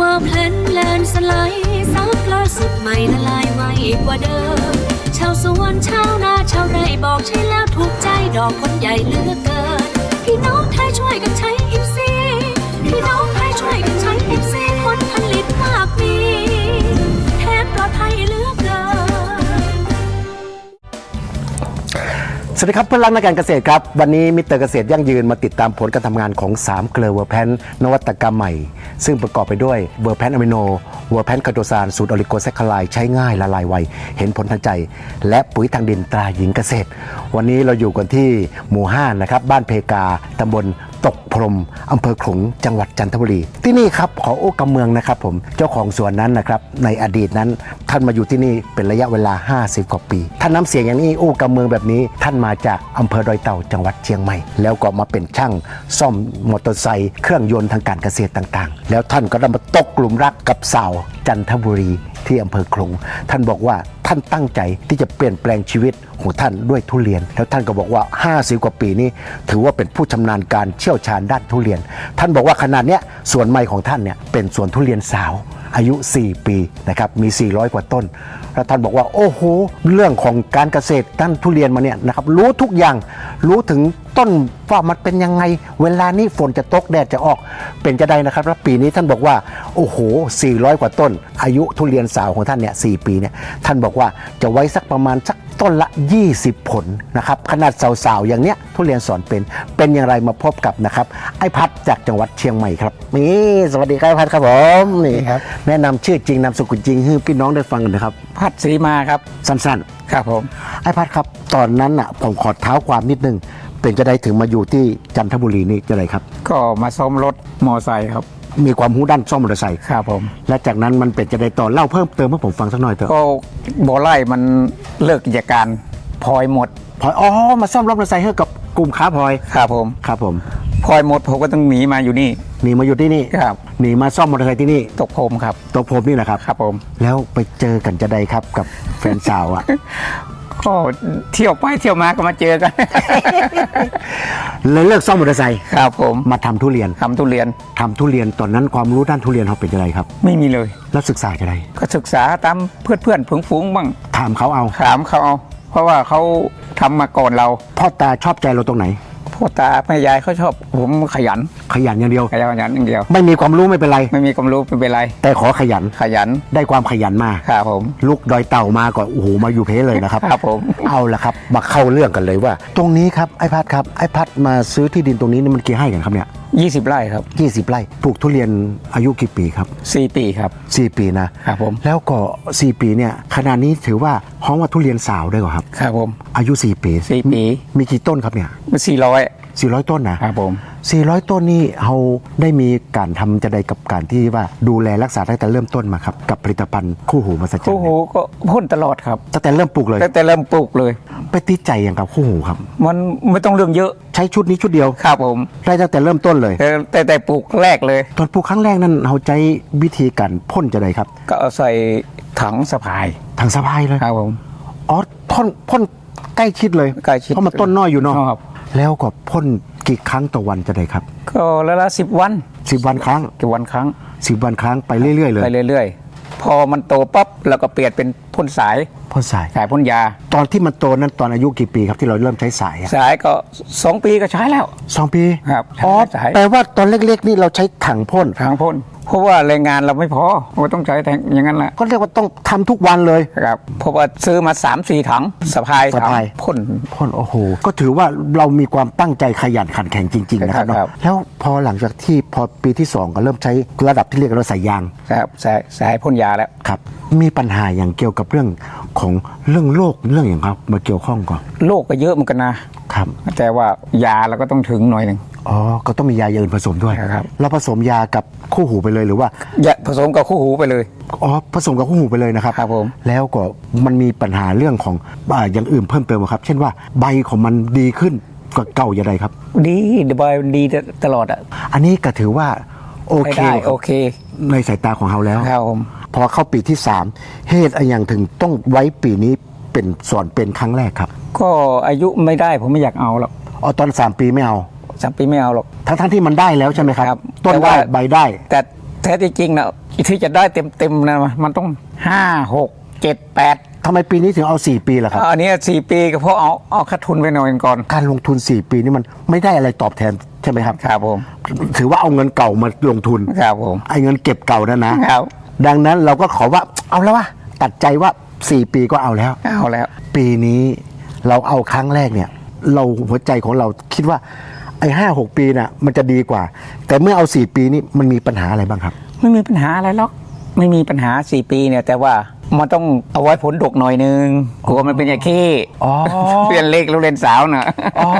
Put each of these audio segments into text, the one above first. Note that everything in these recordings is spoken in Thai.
ว่าเพลนแลนสไลด์ซับล่าสุดใหม่ละลายไวกว่าเดิม ชาวสวนชาวนาชาวไร่บอกใช่แล้วถูกใจดอกคนใหญ่เลือกเกิน พี่น้องไทยช่วยกันใช้อิฟซีพี่น้องไทยช่วยกันใช้อิฟซี สวัสดีครับเพื่อนรักนักการเกษตรครับ วันนี้มิเตอร์เกษตรยั่งยืนมาติดตามผลการทำงานของ3เกลือเวอร์แพนนวัตกรรมใหม่ ซึ่งประกอบไปด้วยเวอร์แพนอะมิโนเวอร์แพนคาโดซานสูตรออลิโกแซคคลายใช้ง่ายละลายไว เห็นผลทันใจ และปุ๋ยทางดินตราหญิงเกษตร วันนี้เราอยู่กันที่หมู่5นะครับบ้านเพกาตำบล ตกพรมอำเภอขลุงจังหวัดจันทบุรี ที่นี่ครับขอโอ้กำเมืองนะครับผมเจ้าของสวนนั้นนะครับในอดีตนั้นท่านมาอยู่ที่นี่เป็นระยะเวลา 50 กว่าปี ท่านน้ำเสียงอย่างนี้โอ้กำเมืองแบบนี้ ท่านมาจากอำเภอดอยเต่าจังหวัดเชียงใหม่ แล้วก็มาเป็นช่างซ่อมมอเตอร์ไซค์เครื่องยนต์ทางการเกษตรต่างๆ แล้วท่านก็ได้มาตกกลุ่มรักกับสาวจันทบุรีที่อำเภอคลุงท่านบอกว่า ท่านตั้งใจที่จะเปลี่ยนแปลงชีวิตของท่านด้วยทุเรียน แล้วท่านก็บอกว่า 50 กว่าปีนี้ ถือว่าเป็นผู้ชำนาญการเชี่ยวชาญด้านทุเรียน ท่านบอกว่าขนาดเนี้ยสวนไม้ของท่านเนี่ยเป็นสวนทุเรียนสาวอายุ 4 ปีนะครับมี 400 กว่าต้น แล้วท่านบอกว่าโอ้โห เรื่องของการเกษตรด้านทุเรียนมาเนี่ยนะครับรู้ทุกอย่างรู้ถึงต้นว่ามันเป็นยังไง เวลานี้ฝนจะตกแดดจะออกเป็นจะได้นะครับแล้วปีนี้ท่านบอกว่าโอ้โห 400 กว่าต้น อายุทุเรียนสาวของท่านเนี่ย4ปีเนี่ยท่านบอกว่าจะไว้สักประมาณสักต้นละ 20 ผลนะครับขนาดสาวๆอย่างเนี้ยทุเรียนสอนเป็นเป็นอย่างไรมาพบกับนะครับไอ้พัดจากจังหวัดเชียงใหม่ครับนี่สวัสดีครับไอ้พัดครับผมนี่ครับ แนะนำชื่อจริงนามสกุลจริงให้พี่น้องได้ฟังกันนะครับ พัดสีมาครับ สั้นครับผมๆไอ้พัดครับ ตอนนั้นอะผมขอเท้าความนิดนึง เป็นจะได้ถึงมาอยู่ที่จันทบุรีนี่จะไรครับ ก็มาซ่อมรถมอไซค์ครับ มีความรู้ด้านซ่อมมอเตอร์ไซค์ครับผม และจากนั้นมันเป็นจะได้ต่อเล่าเพิ่มเติมให้ผมฟังสักหน่อยเถอะก็โบอไล่มันเลิกกิจการพลอยหมดพลอยอ๋อมาซ่อมรถมอเตอร์ไซค์ให้กับกลุ่มค้าพลอยครับผมครับผมพลอยหมดผมก็ต้องหนีมาอยู่นี่หนีมาอยู่ที่นี่ครับหนีมาซ่อมมอเตอร์ไซค์ที่นี่ตกผมครับตัวผมนี่แหละครับครับผมแล้วไปเจอกันจะได้ครับกับแฟนสาวอะ ก็เที่ยวไปเที่ยวมาก็มาเจอกัน เลยเลิกซ่อมมอเตอร์ไซค์ครับผมมาทำทุเรียนทำทุเรียนทำทุเรียนตอนนั้นความรู้ด้านทุเรียนเขาเป็นยังไงครับ ไม่มีเลย แล้วศึกษาจะไรก็ศึกษาตามเพื่อนเพื่อนๆฝูงๆบ้างถามเขาเอา ถามเขาเอาเพราะว่าเขาทำมาก่อนเรา พ่อตาชอบใจเราตรงไหน พ่อตาแม่ยายเขาชอบผมขยันขยันอย่างเดียว ขยันขยันอย่างเดียว ไม่มีความรู้ไม่เป็นไร ไม่มีความรู้ไม่เป็นไร แต่ขอขยันขยันได้ความขยันมาครับผมลูกดอยเต่ามาก่อนโอ้โหมาอยู่เพเลยนะครับครับผมเอาละครับ มาเข้าเรื่องกันเลยว่า ตรงนี้ครับไอ้พัดครับไอ้พัดมาซื้อที่ดินตรงนี้นี่มันกี่ให้กันครับเนี่ย 20 ไร่ครับ 20 ไร่ปลูกทุเรียนอายุกี่ปีครับ 4 ปีครับ 4 ปีนะครับผม แล้วก็ 4 ปีเนี่ยขนาดนี้ถือว่าห้องว่าทุเรียนสาวได้กว่าครับ ครับผม อายุ 4 ปีสี่ปี มีกี่ต้นครับเนี่ยมันสี่ร้อย 400 ต้นนะครับผม 400 ต้นนี่เราได้มีการทำจะใดกับการที่ว่าดูแลรักษาตั้งแต่เริ่มต้นมาครับกับผลิตภัณฑ์คู่หูมาสัจจัคู่นหูก็พ่นตลอดครับตั้งแต่เริ่มปลูกเลยตั้งแต่เริ่มปลูกเลย ไปติดใจอย่างกับคู่หูครับ มันไม่ต้องเรื่องเยอะใช้ชุดนี้ชุดเดียวครับผมได้ตั้งแต่เริ่มต้นเลย แต่แต่แต่ปลูกแรกเลย ตอนปลูกครั้งแรกนั้นเราใช้วิธีการพ่นจะใดครับ ก็เอาใส่ถังสะพายทางสะพายเลยครับผม อ๋อพ่นพ่นใกล้ชิดเลย ใกล้ชิดเพราะมันต้นน้อยอยู่เนาะครับ แล้วก็พ่นกี่ครั้งต่อวันจะได้ครับก็แล้วละสิบวันสิบวันครั้งกี่วันครั้งสิบวันครั้งไปเรื่อยๆเลยไปเรื่อย ๆ พอมันโตปั๊บเราก็เปลี่ยนเป็นพ่นสายพ่นสายสายพ่นยา ตอนที่มันโตนั้นตอนอายุกี่ปีครับที่เราเริ่มใช้สายอะสายก็สองปีก็ใช้แล้วสองปีครับอ๋อใช้สายแปลว่าตอนเล็กๆนี่เราใช้ถังพ่นทางพ่นเพ ราะว่าแรงงานเราไม่พอเราต้องใช้แทงอย่างนั้นแหละก็เรียกว่าต้องทำทุกวันเลย ครับเพราะว่าซื้อมา3ามสี่ถังสะพายสะพาย ถังพ่น พ่นโอ้โห ก็ถือว่าเรามีความตั้งใจขยันขันแข็งจริง ๆ นะครับครับ เนาะแล้วพอหลังจากที่พอปีที่ 2 ก็เริ่มใช้ระดับที่เรียกกันว่าสายยางครับสายสายพ่นยาแล้ว ครับ มีปัญหาอย่างเกี่ยวกับเรื่องของเรื่องโรคเรื่องอย่างครับมาเกี่ยวข้องก่อนโรคก็เยอะเหมือนกันนะ ครับ แต่ว่ายาเราก็ต้องถึงหน่อยหนึ่ง อ๋อ ก็ต้องมียาอย่างอื่นผสมด้วยครับ เราผสมยากับคู่หูไปเลยหรือว่ายาผสมกับคู่หูไปเลย อ๋อ ผสมกับคู่หูไปเลยนะครับครับผม แล้วก็มันมีปัญหาเรื่องของอ่าอย่างอื่นเพิ่มเติมไหมครับ เช่นว่าใบของมันดีขึ้นกว่าเก่าอย่างไรครับ ดีดีบอยดีตลอดอะอันนี้ก็ถือว่าโอเคได้โอเคในสายตาของเราแล้ว ครับผม พอเข้าปีที่ 3 เหตุอะไรอย่างถึงต้องไว้ปีนี้เป็นสอนเป็นครั้งแรกครับก็อายุไม่ได้ผมไม่อยากเอาหรอก อ๋อตอน 3 ปีไม่เอา สามปีไม่เอาหรอก ทั้งทั้งๆที่มันได้แล้วใช่ไหมครับ ครับต้นแต่ได้ว่าใบได้ แต่แท้ที่จริงนะที่จะได้เต็มๆนะมันต้องห้าหกเจ็ดแปดทำไมปีนี้ถึงเอา 4 ปีล่ะครับ อันนี้สี่ปีก็เพราะเอาเอาขาดทุนไปหน่อยก่อน การลงทุน 4 ปีนี่มันไม่ได้อะไรตอบแทนใช่ไหมครับ ครับผม ถือว่าเอาเงินเก่ามาลงทุนครับผม ไอ้เงินเก็บเก่านั่นนะครับ ดังนั้นเราก็ขอว่าเอาแล้วว่าตัดใจว่า 4 ปีก็เอาแล้ว เอาแล้ว ปีนี้เราเอาครั้งแรกเนี่ย เราหัวใจของเราคิดว่า ไอ้ห้าหกปีน่ะมันจะดีกว่า แต่เมื่อเอาสี่ปีนี้มันมีปัญหาอะไรบ้างครับ ไม่มีปัญหาอะไรหรอกไม่มีปัญหาสี่ปีเนี่ย แต่ว่ามันต้องเอาไว้ผลดกหน่อยนึงกลัวมันเป็นอย่างขี้อ๋อเรียนเล็กแล้วเรียนสาวนะอ๋อ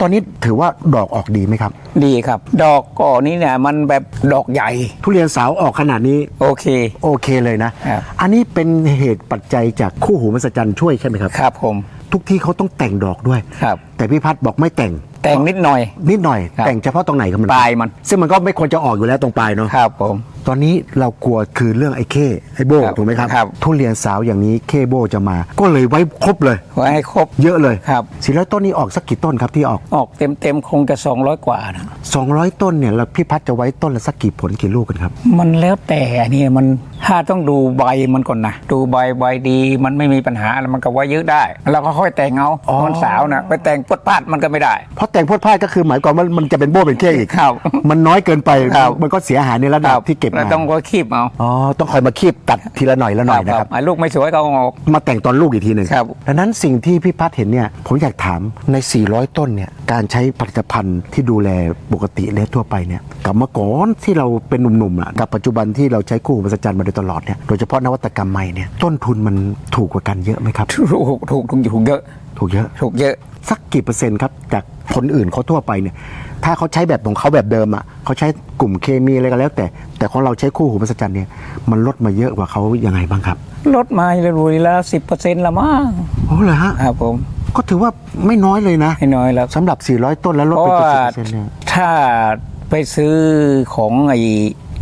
ตอนนี้ถือว่าดอกออกดีไหมครับ ดีครับ ดอกก่อนี้เนี่ยมันแบบดอกใหญ่ ทุเรียนสาวออกขนาดนี้ โอเค โอเคเลยนะ ครับ อันนี้เป็นเหตุปัจจัยจากคู่หูมหัศจรรย์ช่วยใช่ไหมครับ ครับผม ทุกที่เขาต้องแต่งดอกด้วย ครับ แต่พี่พัฒน์บอกไม่แต่ง แต่งนิดหน่อย นิดหน่อย ครับแต่งเฉพาะตรงไหนครับมันปลายมัน ซึ่งมันก็ไม่ควรจะออกอยู่แล้วตรงปลายเนาะครับผม ตอนนี้เรากลัวคือเรื่องไอ้เข้ไอ้โบครับถูกไหมครับ ครับ ทุเรียนสาวอย่างนี้เข้โบจะมา ก็เลยไว้ครบเลย ไว้ให้ครบ เยอะเลยครับสี่ร้อยต้นนี้ออกสักกี่ต้นครับที่ออก ออกเต็มเต็มๆคงจะ200 กว่านะ200 ต้นเนี่ยแล้วพี่พัฒน์จะไว้ต้นละสักกี่ผลกี่ลูกกันครับ มันแล้วแต่อันนี่มัน ถ้าต้องดูใบมันก่อนนะดูใบใบดี มันไม่มีปัญหาแล้วมันก็ไว้เยอะได้แล้วก็ค่อยแต่งเอาอ๋อ มันสาวนะไปแต่งปดพาดมันก็ไม่ได้ เพราะแต่งโพดพลาดก็คือหมายความว่ามันจะเป็นโบเป็นเข้อีกครับมันน้อยเกินไปครับ มันก็เสียหายในระดับที่เก็บแล้วมาต้องก็คีบเอาอ๋อต้องคอยมาคีบตัดทีละหน่อยละหน่อยนะครับ ไอ้ลูกไม่สวยก็เอาออก มาแต่งตอนลูกอีกทีหนึ่งครับดังนั้นสิ่งที่พี่พัฒน์เห็นเนี่ยผมอยากถามใน 400 ต้นเนี่ยการใช้ผลิตภัณฑ์ที่ดูแลปกติและทั่วไปเนี่ยกับเมื่อก่อนที่เราเป็นหนุ่มๆอะกับปัจจุบันที่เราใช้คู่หูมหัศจรรย์มาโดยตลอดเนี่ยโดยเฉพาะนวัตกรรมใหม่เนี่ยต้นทุนมันถูกกว่ากันเยอะไหมครับ ถูกถูกถูกถูกเยอะถูกเยอะถูกเยอะสักกี่เปอร์เซ็นต์ครับจากคนอื่นเขาทั่วไปเนี่ยถ้าเขาใช้แบบของเขาแบบเดิมอะเขาใช้กลุ่มเคมีอะไรก็แล้ว แต่ แต่ของเราใช้คู่หูมหัศจรรย์เนี่ยมันลดมาเยอะกว่าเขายังไงบ้างครับ ลดมาเลยรุยแล้วสิบเปอร์เซ็นต์ละมั้งโอ้เหรอฮะครับผมก็ถือว่าไม่น้อยเลยนะให้น้อยแล้วสำหรับ 400 ต้นแล้วลดเพไปราะเจ็ดว่าสิบเปอร์เซ็นต์เนี่ยถ้าไปซื้อของไอ้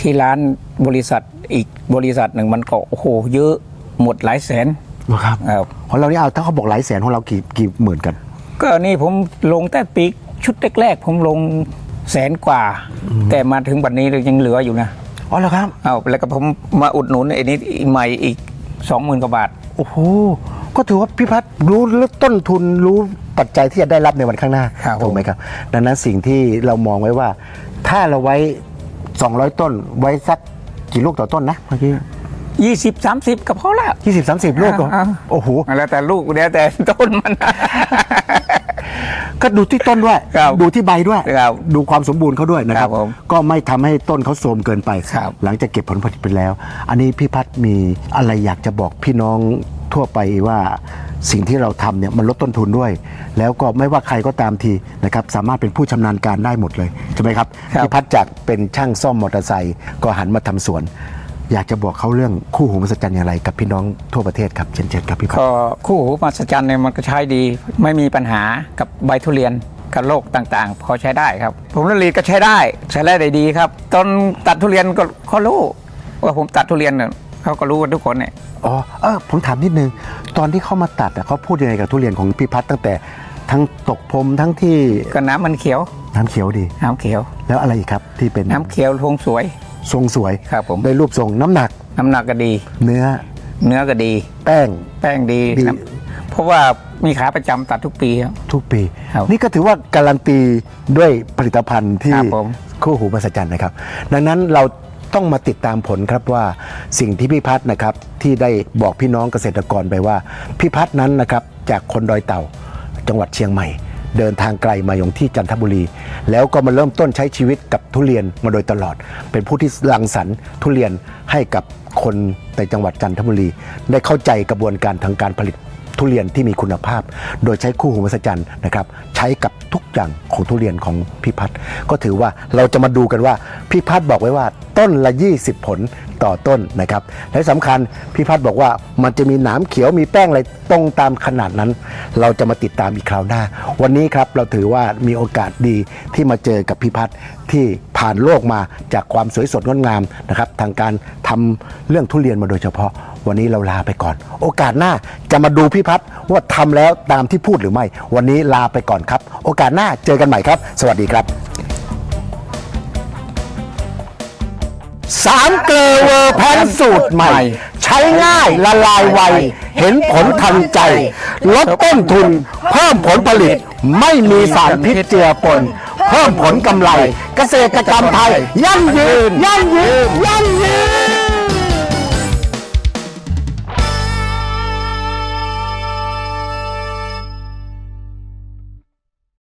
ที่ร้านบริษัทอีกบริษัทหนึ่งมันก็โอ้โหเยอะหมดหลายแสนเหรอครับครับของเรานี่เอาถ้าเขาบอกหลายแสนของเรากี่กี่หมื่นกัน ก็นี่ผมลงแต่ปีกชุดแรกๆผมลงแสนกว่า แต่มาถึงวันนี้ยังเหลืออยู่นะอ๋อเหรอครับเอาแล้วก็ผมมาอุดหนุนไอ้นี้อีกใหม่อีกสองหมื่นกว่าบาทโอ้โหก็ถือว่าพี่พัฒน์รู้เรื่องต้นทุนรู้ปัจจัยที่จะได้รับในวันข้างหน้าครับถูกไหมครับ ดังนั้นสิ่งที่เรามองไว้ว่า ถ้าเราไว้ 200 ต้น ไว้สักกี่ลูกต่อต้นนะเมื่อกี้ยี่สิบสามสิบก็พอแล้วยี่สิบสามสิบลูกก็อ่า โอ้โห แล้วแต่ลูกแล้วแต่ต้นมัน ก็ดูที่ต้นด้วย ครับดูที่ใบด้วย ครับดูความสมบูรณ์เขาด้วยนะครัครับบผมก็ไม่ทำให้ต้นเขาโทรมเกินไป ครับ หลังจากเก็บผลผลิตไปแล้ว อันนี้พี่พัฒน์มีอะไรอยากจะบอกพี่น้องทั่วไปว่า สิ่งที่เราทำเนี่ยมันลดต้นทุนด้วย แล้วก็ไม่ว่าใครก็ตามทีนะครับสามารถเป็นผู้ชำนาญการได้หมดเลยใช่ไหมครับครับ พี่พัฒน์จากเป็นช่างซ่อมมอเตอร์ไซค์ก็หันมาทำสวน อยากจะบอกเขาเรื่องคู่หูมหัศจรรย์อย่างไรกับพี่น้องทั่วประเทศครับเชิญเชิญครับพี่พัฒน์ก็คู่หูมหัศจรรย์เนี่ยมันก็ใช้ดี ไม่มีปัญหากับใบทุเรียนกับโรคต่างๆ พอใช้ได้ครับ ผมละลีก็ใช้ได้ ใช้ได้ดีครับ ตอนตัดทุเรียนก็เขารู้ว่าผมตัดทุเรียนเนี่ยเขาก็รู้กันทุกคนเนี่ย อ๋อเออผมถามนิดนึง ตอนที่เขามาตัดอะเขาพูดยังไงกับทุเรียนของพี่พัฒน์ตั้งแต่ทั้งตกพรมทั้งที่ก็น้ำมันเขียว น้ำเขียวดี น้ำเขียว แล้วอะไรอีกครับที่เป็นน้ำเขียวทงสวย ทรงสวยครับผมได้รูปทรงน้ำหนัก น้ำหนักก็ดี เนื้อ เนื้อก็ดี แป้งแป้งดีดีน้ำเพราะว่ามีขาประจำตัดทุกปีครับทุกปีครับนี่ก็ถือว่าการันตีด้วยผลิตภัณฑ์ที่ครับผมคู่หูมหัศจรรย์นะครับ ดังนั้นเรา ต้องมาติดตามผลครับว่าสิ่งที่พี่พัฒน์นะครับที่ได้บอกพี่น้องเกษตรกรไปว่าพี่พัฒน์นั้นนะครับจากคนดอยเต่าจังหวัดเชียงใหม่ เดินทางไกลมาอย่างที่จันทบุรี แล้วก็มาเริ่มต้นใช้ชีวิตกับทุเรียนมาโดยตลอด เป็นผู้ที่รังสรรค์ทุเรียนให้กับคนในจังหวัดจันทบุรี ได้เข้าใจกระบวนการทางการผลิต ทุเรียนที่มีคุณภาพ โดยใช้คู่หูมหัศจรรย์นะครับใช้กับทุกอย่างของทุเรียนของพี่พัฒน์ก็ถือว่าเราจะมาดูกันว่าพี่พัฒน์บอกไว้ว่าต้นละ 20 ผลต่อต้นนะครับและสำคัญพี่พัฒน์บอกว่ามันจะมีหนามเขียวมีแป้งอะไรตรงตามขนาดนั้น เราจะมาติดตามอีกคราวหน้า วันนี้ครับเราถือว่ามีโอกาสดีที่มาเจอกับพี่พัฒน์ที่ผ่านโลกมาจากความสวยสดงดงามนะครับทางการทำเรื่องทุเรียนมาโดยเฉพาะ วันนี้เราลาไปก่อน โอกาสหน้าจะมาดูพี่พัฒว่าทำแล้วตามที่พูดหรือไม่ วันนี้ลาไปก่อนครับ โอกาสหน้าเจอกันใหม่ครับ สวัสดีครับสามเกลอเวอร์แพนสูตรใหม่ ใช้ง่ายละลายไว เห็นผลทันใจ ลดต้นทุน เพิ่มผลผลิตไม่มีสารพิษเจือปน เพิ่มผลกำไร เกษตรกรรมไทย ยั่งยืน ยั่งยืน ยั่งยืน